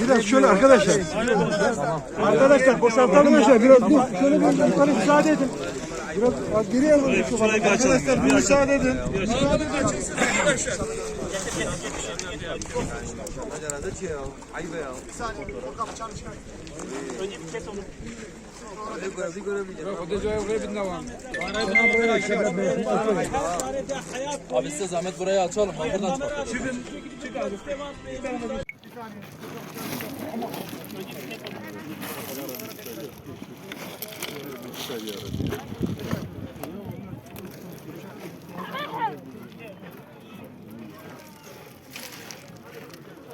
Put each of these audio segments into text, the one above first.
Biraz şöyle arkadaşlar. Arkadaşlar boşaltalım. Arkadaşlar biraz dur. Şöyle bir yukarı müsaade edin. Biraz az geriye alın. Arkadaşlar bir müsaade edin. Abi size zahmet burayı açalım. Bak buradan çıkalım.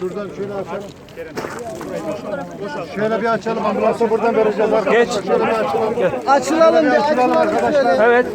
Şuradan şöyle açalım. Şöyle bir açalım. Ambulansa buradan vereceğiz arkadaşlar. Geç. Şöyle bir açalım. Açılalım. Açılalım arkadaşlar. Evet.